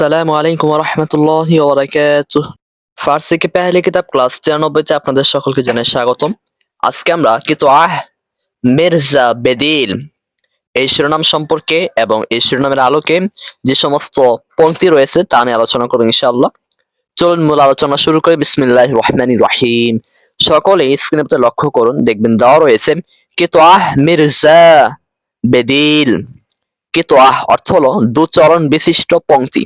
আসসালামু আলাইকুম রহমতুল্লাহি ওবরাকাতুহ। ফার্সি কি পেহলে কিতাব? ক্লাস তিরানব্বইতে আপনাদের সকলকে জানাই স্বাগতম। আজকে আমরা কিন্তু আহ, মির্জা বেদিল, এই শিরোনাম সম্পর্কে এবং এই শিরোনামের আলোকে যে সমস্ত পংক্তি রয়েছে তা নিয়ে আলোচনা করব ইনশাআল্লাহ। চলুন মূল আলোচনা শুরু করি। বিসমিল্লাহ রহমানি রহিম। সকলে স্ক্রিনের প্রতি লক্ষ্য করুন, দেখবেন দেওয়া রয়েছে, কিন্তু আহ, মির্জা বেদিল, কিন্তু আহ, অর্থ হলো দুচরণ বিশিষ্ট পংক্তি।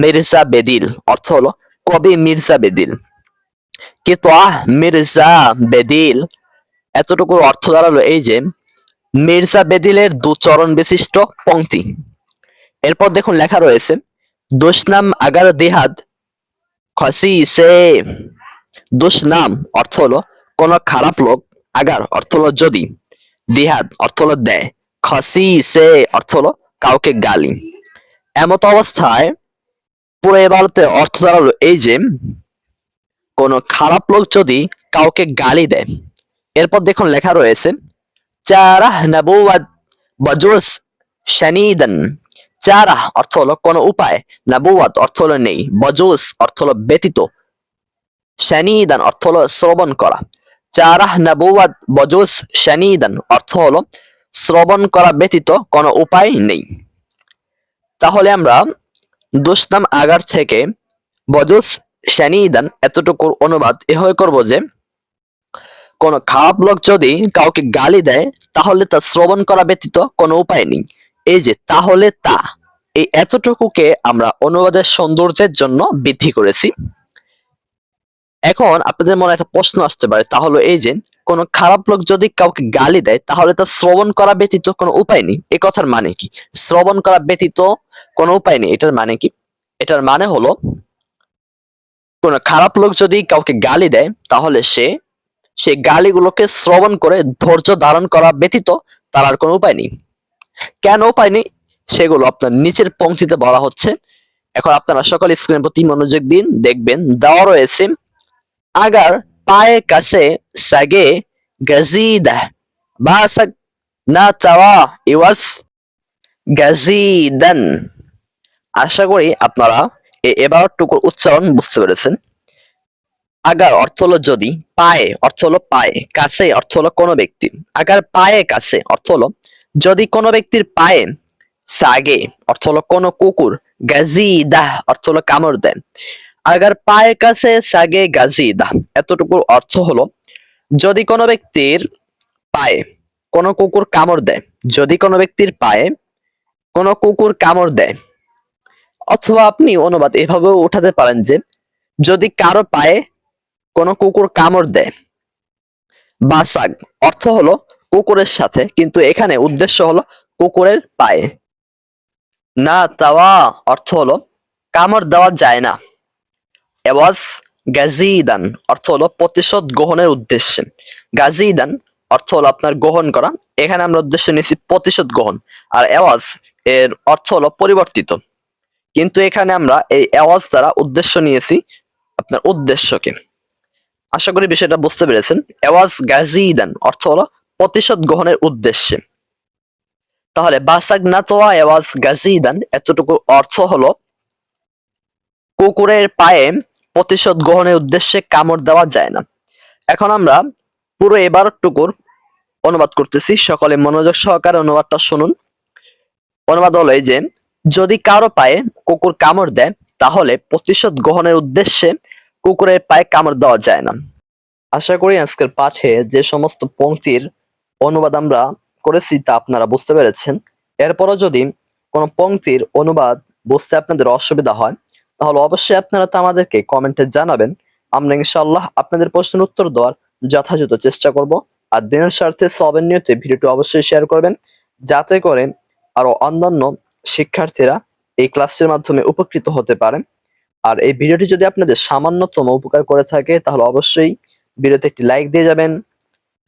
মির্জা বেদিল, অর্থ হলো কবি মির্জা বেদিল। কিন্তু আহ মির্জা বেদিল? এতটুকু অর্থ দাঁড়াল এই যে মির্জা বেদিলের দুচরণ বিশিষ্ট পংক্তি এরপর দেখুন লেখা রয়েছে দুষ্নাম আগার দেহাদ খসি সে। দুষ্নাম অর্থ হলো কোন খারাপ লোক, আগার অর্থ হলো যদি দিহাদ অর্থ হলো দেয়, খসি সে অর্থ হলো কাউকে গালি। এমত অবস্থায় পুরো এবারতে অর্থ দাঁড়াল। এই যে, কোন খারাপ লোক যদি কাউকে গালি দেয়, এরপর দেখুন লেখা রয়েছে, চারাহ নাবুয়াদ বজুস শানিদান। চারাহ অর্থ হলো কোন উপায় নাবুয়াদ অর্থ হলো নেই বজুস অর্থ হলো ব্যতীত। শানিদান অর্থ হলো শ্রবণ করা। চারাহ নাবুয়াদ বজুস শানিদান অর্থ হলো শ্রবণ করা ব্যতীত কোনো উপায় নেই। তাহলে আমরা দুষ্নাম আগার থেকে বজুস শানিদান এতটুকুর অনুবাদ এভাবে করব যে, কোনো খারাপ লোক যদি কাউকে গালি দেয়, তাহলে তা শ্রবণ করা ব্যতীত কোনো উপায় নেই। এই যে, তাহলে তা। এই এতটুকুকে আমরা অনুবাদের সৌন্দর্যের জন্য বৃদ্ধি করেছি। এখন আপনাদের মনে একটা প্রশ্ন আসতে পারে, তাহলে এই যে কোন খারাপ লোক যদি কাউকে গালি দেয়, তাহলে তা শ্রবণ করা ব্যতীত কোনো উপায় নেই। এ কথার মানে কি? শ্রবণ করা ব্যতীত কোনো উপায় নেই। এটার মানে কি? এটার মানে হলো, কোন খারাপ লোক যদি কাউকে গালি দেয়, তাহলে সে সেই গালিগুলোকে শ্রবণ করে ধৈর্য ধারণ করা ব্যতীত তার আর কোনো উপায় নেই। কেন উপায় নেই? সেগুলো আপনার নিচের পংক্তিতে বলা হচ্ছে। এখন আপনারা সকল স্ক্রিনের প্রতি মনোযোগ দিন, দেখবেন, দেওয়া রয়েছে আগার পায়ের কাছে সাগে গাজিদা। বাসাক না চাওয়া ইওয়াস গাজিদান। আশা করি আপনারা এই এবারটুকুর উচ্চারণ বুঝতে পেরেছেন। আগার অর্থ হলো যদি, পায়ে অর্থ হলো পায়ে, কাছে অর্থ হলো কোনো ব্যক্তি। আগার পায়ে কাছে অর্থ হলো যদি কোনো ব্যক্তির পায়ে সাগে, অর্থ হলো কোনো কুকুর গাজিদাহ অর্থ হলো কামড় দেয়। আগার পায়ে কাছে সাগে গাজিদাহ এতটুকুর অর্থ হলো, যদি কোনো ব্যক্তির পায়ে কোনো কুকুর কামড় দেয়, যদি কোনো ব্যক্তির পায়ে কোনো কুকুর কামড় দেয়, অথবা আপনি অনুবাদ এভাবেও উঠাতে পারেন যে, যদি কারও পায়ে কোনো কুকুর কামড় দেয় বা বাসাগ অর্থ হলো কুকুরের সাথে, কিন্তু এখানে উদ্দেশ্য হলো কুকুরের পায়ে। না, তাওয়া, অর্থ হলো কামড় দেওয়া যায় না। এওয়াজ গাজিদান, অর্থ হলো প্রতিশোধ গ্রহণের উদ্দেশ্যে। গাজিদান অর্থ হলো আপনার গ্রহণ করা। এখানে আমরা উদ্দেশ্য নিয়েছি প্রতিশোধ গ্রহণ। আর এওয়াজ এর অর্থ হলো পরিবর্তিত। কিন্তু এখানে আমরা এই আওয়াজ দ্বারা উদ্দেশ্য নিয়েছি আপনার উদ্দেশ্যকে। আশা করি বিষয়টা বুঝতে পেরেছেন। আওয়াজ গাজিদান, অর্থ হলো প্রতিশোধ গ্রহণের উদ্দেশ্যে। তাহলে বাসাক না তোয়া আওয়াজ গাজিদান, এতটুকু অর্থ হলো কুকুরের পায়ে প্রতিশোধ গ্রহণের উদ্দেশ্যে কামড় দেওয়া যায় না। এখন আমরা পুরো এবার টুকুর অনুবাদ করতেছি। সকলে মনোযোগ সহকারে অনুবাদটা শুনুন। অনুবাদ হলো এই যে, যদি কারও পায়ে কুকুর কামড় দেয়, তাহলে প্রতিশোধ গ্রহণের উদ্দেশ্যে কুকুরের পায়ে কামড় দেওয়া যায় না। আশা করি আজকের পাঠে যে সমস্ত পংক্তির অনুবাদ আমরা করেছি তা আপনারা বুঝতে পেরেছেন। এরপরও যদি কোনো পংক্তির অনুবাদ বুঝতে আপনাদের অসুবিধা হয় তাহলে অবশ্যই আপনারা তা আমাদেরকে কমেন্টে জানাবেন। আমরা ইনশাআল্লাহ আপনাদের প্রশ্নের উত্তর দেওয়ার যথাযথ চেষ্টা করব। আর দিনের স্বার্থে সবের নিয়তে ভিডিওটি অবশ্যই শেয়ার করবেন। যাতে করে আরও অন্যান্য শিক্ষার্থীরা এই ক্লাসটির মাধ্যমে উপকৃত হতে পারে আর এই ভিডিওটি যদি আপনাদের সামান্যতম উপকার করে থাকে, তাহলে অবশ্যই ভিডিওতে একটি লাইক দিয়ে যাবেন।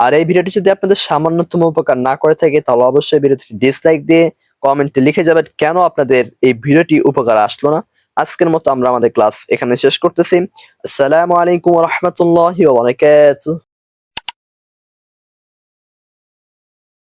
আর এই ভিডিওটি যদি আপনাদের সামান্যতম উপকার না করে থাকে, তাহলে অবশ্যই ভিডিওটি ডিসলাইক দিয়ে কমেন্টে লিখে যাবেন কেন আপনাদের এই ভিডিওটি উপকার আসলো না। আজকের মতো আমরা আমাদের ক্লাস এখানে শেষ করতেছি। আসসালামু আলাইকুম রহমতুল্লাহ